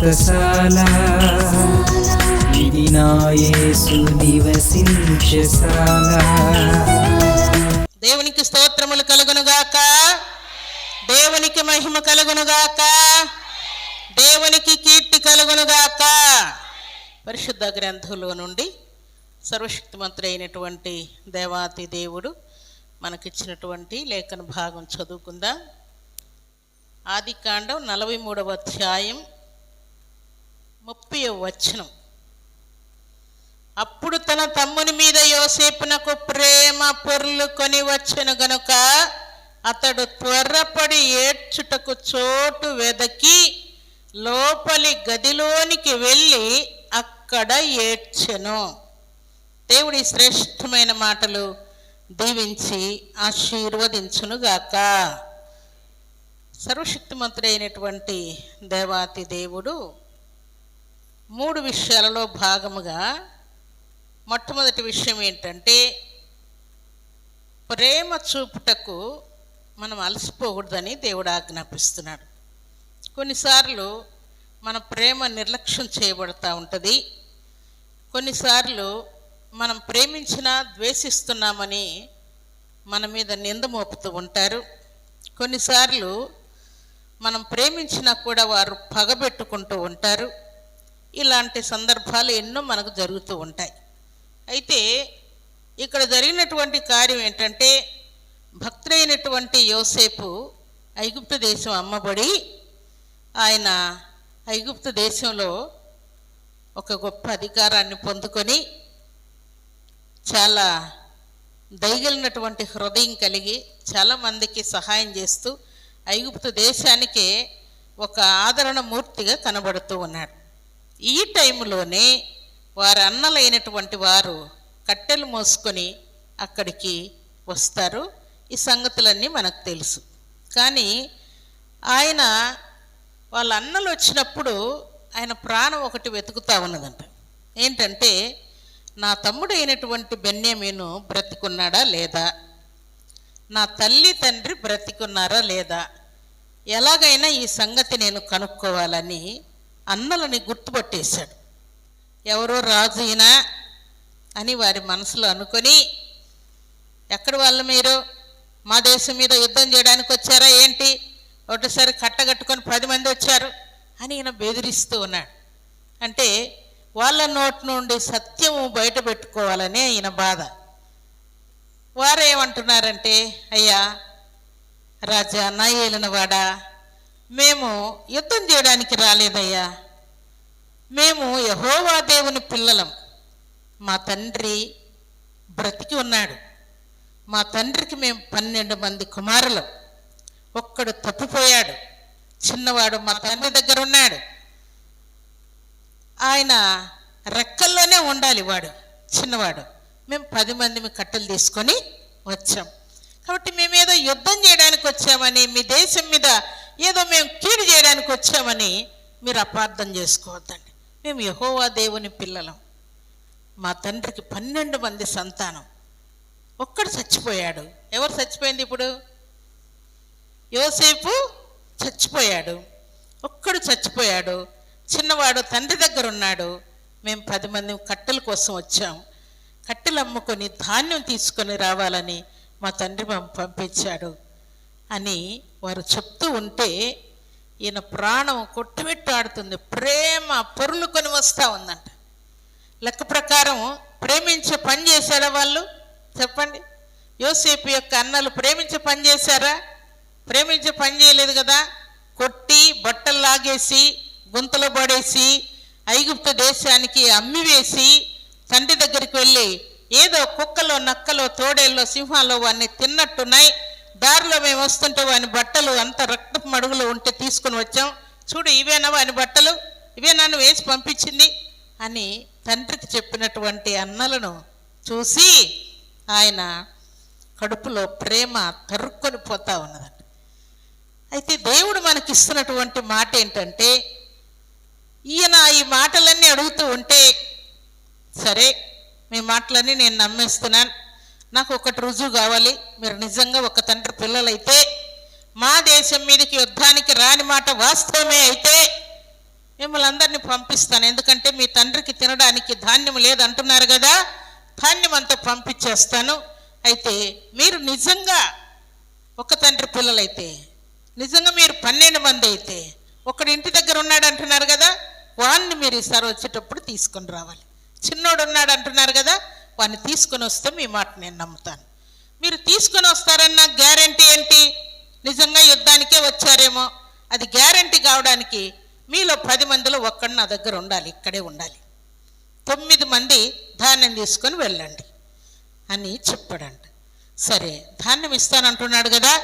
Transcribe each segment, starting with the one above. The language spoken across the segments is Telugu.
వ్రతశాల ఇది నివసించశాల దేవునికి స్తోత్రములు కలుగునుగాక దేవునికి మహిమ కలుగునుగాక దేవునికి కీర్తి కలుగునుగాక పరిశుద్ధ గ్రంథంలో నుండి సర్వశక్తిమంతుడు అయినటువంటి దేవాతి దేవుడు మనకిచ్చినటువంటి లేఖన భాగం చదువుకుందాం. ఆది కాండం నలభై మూడవ అధ్యాయం ముప్పై వచనం. అప్పుడు తన తమ్ముని మీద యోసేపునకు ప్రేమ పొర్లు కొని వచ్చెను గనుక అతడు త్వరపడి ఏడ్చుటకు చోటు వెదకి లోపలి గదిలోనికి వెళ్ళి అక్కడ ఏడ్చెను. దేవుడి శ్రేష్టమైన మాటలు దీవించి ఆశీర్వదించునుగాక సర్వశక్తిమంతుడైనటువంటి దేవాతి దేవుడు మూడు విషయాలలో భాగముగా మొట్టమొదటి విషయం ఏంటంటే ప్రేమ చూపుటకు మనం అలసిపోకూడదని దేవుడు ఆజ్ఞాపిస్తున్నాడు. కొన్నిసార్లు మన ప్రేమ నిర్లక్ష్యం చేయబడతా ఉంటుంది. కొన్నిసార్లు మనం ప్రేమించినా ద్వేషిస్తున్నామని మన మీద నింద మోపుతూ ఉంటారు. కొన్నిసార్లు మనం ప్రేమించినా కూడా వారు పగబెట్టుకుంటూ ఉంటారు. ఇలాంటి సందర్భాలు ఎన్నో మనకు జరుగుతూ ఉంటాయి. అయితే ఇక్కడ జరిగినటువంటి కార్యం ఏంటంటే భక్తులైనటువంటి యోసేపు ఐగుప్తు దేశం అమ్మబడి ఆయన ఐగుప్తు దేశంలో ఒక గొప్ప అధికారాన్ని పొందుకొని చాలా దయగలిగినటువంటి హృదయం కలిగి చాలామందికి సహాయం చేస్తూ ఐగుప్తు దేశానికే ఒక ఆదరణ మూర్తిగా కనబడుతూ ఉన్నాడు. ఈ టైంలోనే వారి అన్నలైనటువంటి వారు కట్టెలు మోసుకొని అక్కడికి వస్తారు. ఈ సంగతులన్నీ మనకు తెలుసు. కానీ ఆయన వాళ్ళ అన్నలు వచ్చినప్పుడు ఆయన ప్రాణం ఒకటి వెతుకుతా ఉన్నదంట. ఏంటంటే నా తమ్ముడు అయినటువంటి బెన్యామీను బ్రతికున్నాడా లేదా? నా తల్లి తండ్రి బ్రతికున్నారా లేదా? ఎలాగైనా ఈ సంగతి నేను కనుక్కోవాలని అన్నలని గుర్తుపట్టేశాడు. ఎవరో రాజు ఈయన అని వారి మనసులో అనుకొని ఎక్కడ వాళ్ళు మీరు? మా దేశం మీద యుద్ధం చేయడానికి వచ్చారా? ఏంటి? ఒకటిసారి కట్టగట్టుకొని పది మంది వచ్చారు? అని ఈయన బెదిరిస్తూ ఉన్నాడు. అంటే వాళ్ళ నోటి నుండి సత్యము బయట పెట్టుకోవాలనే ఈయన బాధ. వారేమంటున్నారంటే అయ్యా రాజా నా ఏలినవాడా? మేము యుద్ధం చేయడానికి రాలేదయ్యా. మేము యహోవా దేవుని పిల్లలం. మా తండ్రి బ్రతికి ఉన్నాడు. మా తండ్రికి మేము పన్నెండు మంది కుమారులు. ఒక్కడు తప్పిపోయాడు. చిన్నవాడు మా తండ్రి దగ్గర ఉన్నాడు. ఆయన రెక్కల్లోనే ఉండాలి వాడు చిన్నవాడు. మేము పది మంది కట్టెలు తీసుకొని వచ్చాం. కాబట్టి మేము ఏదో యుద్ధం చేయడానికి వచ్చామని మీ దేశం మీద ఏదో మేము కీడు చేయడానికి వచ్చామని మీరు అపార్థం చేసుకోవద్దండి. మేము యహోవా దేవుని పిల్లలం. మా తండ్రికి పన్నెండు మంది సంతానం. ఒక్కడు చచ్చిపోయాడు. ఎవరు చచ్చిపోయింది ఇప్పుడు? యోసేపు చచ్చిపోయాడు. ఒక్కడు చచ్చిపోయాడు. చిన్నవాడు తండ్రి దగ్గర ఉన్నాడు. మేము పది మంది కట్టెల కోసం వచ్చాం. కట్టెలు అమ్ముకొని ధాన్యం తీసుకొని రావాలని మా తండ్రి పంపించాడు. అని వారు చెప్తూ ఉంటే ఈయన ప్రాణం కొట్టుమిట్టాడుతుంది. ప్రేమ పొరులుకొని వస్తూ ఉందంట. లెక్క ప్రకారం ప్రేమించే పని చేశారా వాళ్ళు? చెప్పండి. యోసేపు యొక్క అన్నలు ప్రేమించే పని చేశారా? ప్రేమించే పని చేయలేదు కదా. కొట్టి బట్టలు లాగేసి గుంతలు పడేసి ఐగుప్తు దేశానికి అమ్మివేసి తండ్రి దగ్గరికి వెళ్ళి ఏదో కుక్కలో నక్కలో తోడేల్లో సింహాలో వాడిని తిన్నట్టున్నాయి. దారిలో మేము వస్తుంటే వాని బట్టలు అంత రక్తపు మడుగులో ఉంటే తీసుకుని వచ్చాం. చూడు ఇవేనా వాని బట్టలు? ఇవేనా నువ్వు వేసి పంపించింది? అని తండ్రికి చెప్పినటువంటి అన్నలను చూసి ఆయన కడుపులో ప్రేమ తరుక్కొని పోతా ఉన్నదంట. అయితే దేవుడు మనకి ఇస్తున్నటువంటి మాట ఏంటంటే ఈయన ఈ మాటలన్నీ అడుగుతూ ఉంటే సరే మీ మాటలన్నీ నేను నమ్మేస్తున్నాను. నాకు ఒకటి రుజువు కావాలి. మీరు నిజంగా ఒక తండ్రి పిల్లలైతే మా దేశం మీదకి యుద్ధానికి రాని మాట వాస్తవమే అయితే మిమ్మల్ని అందరినీ పంపిస్తాను. ఎందుకంటే మీ తండ్రికి తినడానికి ధాన్యం లేదంటున్నారు కదా ధాన్యం అంతా పంపించేస్తాను. అయితే మీరు నిజంగా ఒక తండ్రి పిల్లలైతే నిజంగా మీరు పన్నెండు మంది అయితే ఒకడు ఇంటి దగ్గర ఉన్నాడు అంటున్నారు కదా వాడిని మీరు ఈసారి వచ్చేటప్పుడు తీసుకొని రావాలి. చిన్నోడు ఉన్నాడు అంటున్నారు కదా వాడిని తీసుకొని వస్తే మీ మాట నేను నమ్ముతాను. మీరు తీసుకొని వస్తారన్న గ్యారంటీ ఏంటి? నిజంగా యుద్ధానికే వచ్చారేమో. అది గ్యారంటీ కావడానికి మీలో పది మందిలో ఒక్కడు నా దగ్గర ఉండాలి ఇక్కడే ఉండాలి. తొమ్మిది మంది ధాన్యం తీసుకొని వెళ్ళండి అని చెప్పాడంట. సరే ధాన్యం ఇస్తానంటున్నాడు కదా.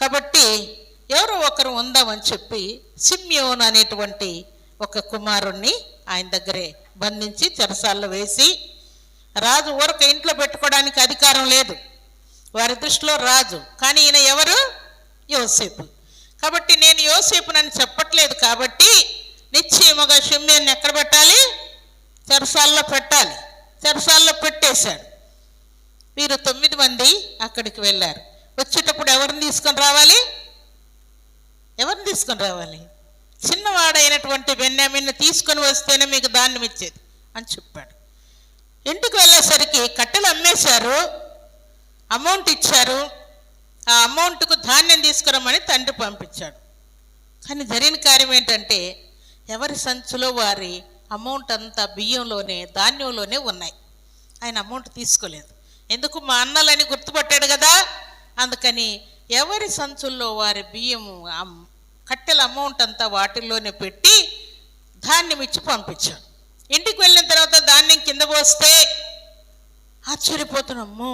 కాబట్టి ఎవరో ఒకరు ఉందామని చెప్పి సిమ్యోన్ అనేటువంటి ఒక కుమారుణ్ణి ఆయన దగ్గరే బంధించి చెరసాల్లో వేసి రాజు ఊరక ఇంట్లో పెట్టుకోవడానికి అధికారం లేదు. వారి దృష్టిలో రాజు. కానీ ఈయన ఎవరు? యోసేపు. కాబట్టి నేను యోసేపునని చెప్పట్లేదు కాబట్టి నిశ్చయముగా షిమ్యాన్ని ఎక్కడ పెట్టాలి? చెరసాల్లో పెట్టాలి. చెరసాల్లో పెట్టేశాడు వీరు తొమ్మిది మంది అక్కడికి వెళ్ళారు. వచ్చేటప్పుడు ఎవరిని తీసుకొని రావాలి? ఎవరిని తీసుకొని రావాలి? చిన్నవాడైనటువంటి బెన్యామిన్ను తీసుకొని వస్తేనే మీకు దాన్ని ఇచ్చేది అని చెప్పాడు. ఇంటికి వెళ్ళేసరికి కట్టెలు అమ్మేశారు అమౌంట్ ఇచ్చారు ఆ అమౌంట్కు ధాన్యం తీసుకురమ్మని తండ్రి పంపించాడు. కానీ జరిగిన కార్యం ఏంటంటే ఎవరి సంచులో వారి అమౌంట్ అంతా బియ్యంలోనే ధాన్యంలోనే ఉన్నాయి. ఆయన అమౌంట్ తీసుకోలేదు. ఎందుకు మా అన్నలని గుర్తుపట్టాడు కదా? అందుకని ఎవరి సంచుల్లో వారి బియ్యం అమ్- కట్టెల అమౌంట్ అంతా వాటిల్లోనే పెట్టి ధాన్యం ఇచ్చి పంపించాడు. ఇంటికి వెళ్ళిన తర్వాత ధాన్యం కింద పోస్తే ఆశ్చర్యపోతున్నాము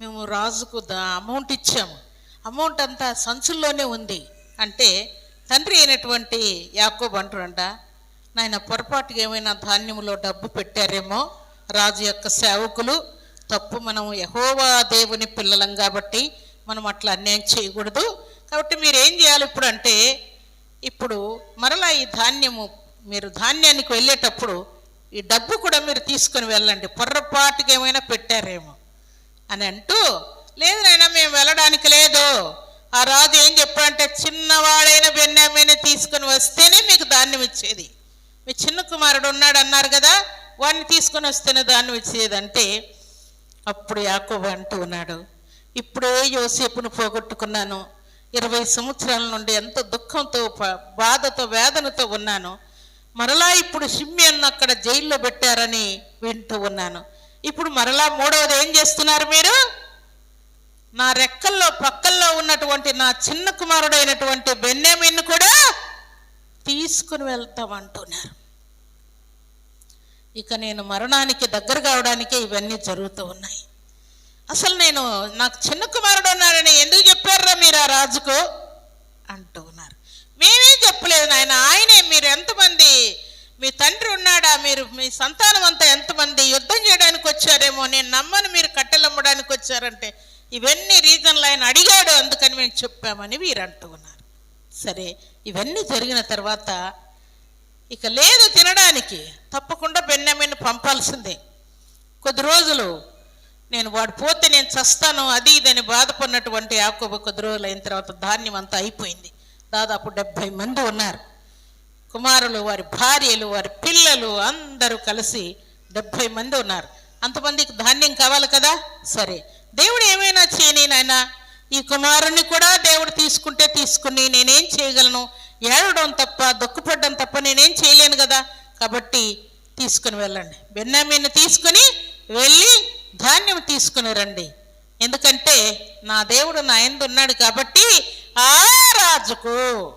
మేము రాజుకు దా అమౌంట్ ఇచ్చాము. అమౌంట్ అంతా సంచుల్లోనే ఉంది. అంటే తండ్రి అయినటువంటి యాకోబు అంటుడంట నాయన పొరపాటుగా ఏమైనా ధాన్యంలో డబ్బు పెట్టారేమో రాజు యొక్క సేవకులు. తప్పు మనం యహోవా దేవుని పిల్లలం కాబట్టి మనం అట్లా అన్యాయం చేయకూడదు. కాబట్టి మీరు ఏం చేయాలి ఇప్పుడు అంటే ఇప్పుడు మరలా ఈ ధాన్యము మీరు ధాన్యానికి వెళ్ళేటప్పుడు ఈ డబ్బు కూడా మీరు తీసుకొని వెళ్ళండి. పొర్రపాటుగా ఏమైనా పెట్టారేమో అని అంటూ లేదు నాయన మేము వెళ్ళడానికి లేదు. ఆ రాజు ఏం చెప్పాడంటే చిన్నవాడైన బెన్యామీని తీసుకొని వస్తేనే మీకు ధాన్యం ఇచ్చేది. మీ చిన్న కుమారుడు ఉన్నాడు అన్నారు కదా వాడిని తీసుకొని వస్తేనే ధాన్యం ఇచ్చేది. అంటే అప్పుడు యాకోబు అంటూ ఉన్నాడు ఇప్పుడే యోసేపును పోగొట్టుకున్నాను. ఇరవై సంవత్సరాల నుండి ఎంతో దుఃఖంతో బాధతో వేదనతో ఉన్నాను. మరలా ఇప్పుడు షిమ్యన్ను అక్కడ జైల్లో పెట్టారని వింటూ ఉన్నాను. ఇప్పుడు మరలా మూడవది ఏం చేస్తున్నారు మీరు? నా రెక్కల్లో పక్కల్లో ఉన్నటువంటి నా చిన్న కుమారుడైనటువంటి బెన్యామిన్ను కూడా తీసుకుని వెళ్తామంటున్నారు. ఇక నేను మరణానికి దగ్గర కావడానికే ఇవన్నీ జరుగుతూ ఉన్నాయి. అసలు నేను నాకు చిన్న కుమారుడు ఉన్నాడని ఎందుకు చెప్పారా మీరు ఆ రాజుకు? అంటూ ఉన్నారు. మేమేం చెప్పలేదు నాయన మీ తండ్రి ఉన్నాడా? మీరు మీ సంతానం అంతా ఎంతమంది? యుద్ధం చేయడానికి వచ్చారేమో? నేను నమ్మను మీరు కట్టెలు అమ్మడానికి వచ్చారంటే ఇవన్నీ రీజన్లు ఆయన అడిగాడు. అందుకని మేము చెప్పామని వీరు అంటూ ఉన్నారు. సరే ఇవన్నీ జరిగిన తర్వాత ఇక లేదు తినడానికి. తప్పకుండా బెన్నెమ్మని పంపాల్సిందే. కొద్ది రోజులు నేను వాడు పోతే నేను చస్తాను అది ఇదని బాధపడినటువంటి యాకోబు కొద్ది రోజులు అయిన తర్వాత ధాన్యం అంతా అయిపోయింది. దాదాపు డెబ్భై మంది ఉన్నారు. కుమారులు వారి భార్యలు వారి పిల్లలు అందరూ కలిసి డెబ్భై మంది ఉన్నారు. అంతమందికి ధాన్యం కావాలి కదా? సరే. దేవుడు ఏమైనా చేయని నాయన ఈ కుమారుని కూడా దేవుడు తీసుకుంటే తీసుకుని నేనేం చేయగలను? ఏడవడం తప్ప దుఃఖపడడం తప్ప నేనేం చేయలేను కదా? కాబట్టి తీసుకుని వెళ్ళండి. బెన్నామీని తీసుకుని వెళ్ళి ధాన్యం తీసుకుని రండి. ఎందుకంటే నా దేవుడు నా ఎందు ఉన్నాడు కాబట్టి ఆ రాజుకు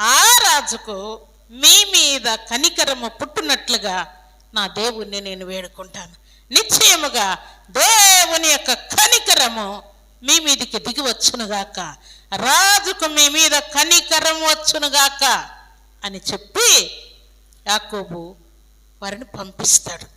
ఆ రాజుకు మీ మీద కనికరము పుట్టునట్లుగా నా దేవుణ్ణి నేను వేడుకుంటాను. నిశ్చయముగా దేవుని యొక్క కనికరము మీ మీదికి దిగి వచ్చునుగాక రాజుకు మీ మీద కనికరం వచ్చునుగాక అని చెప్పి యాకోబు వారిని పంపిస్తాడు.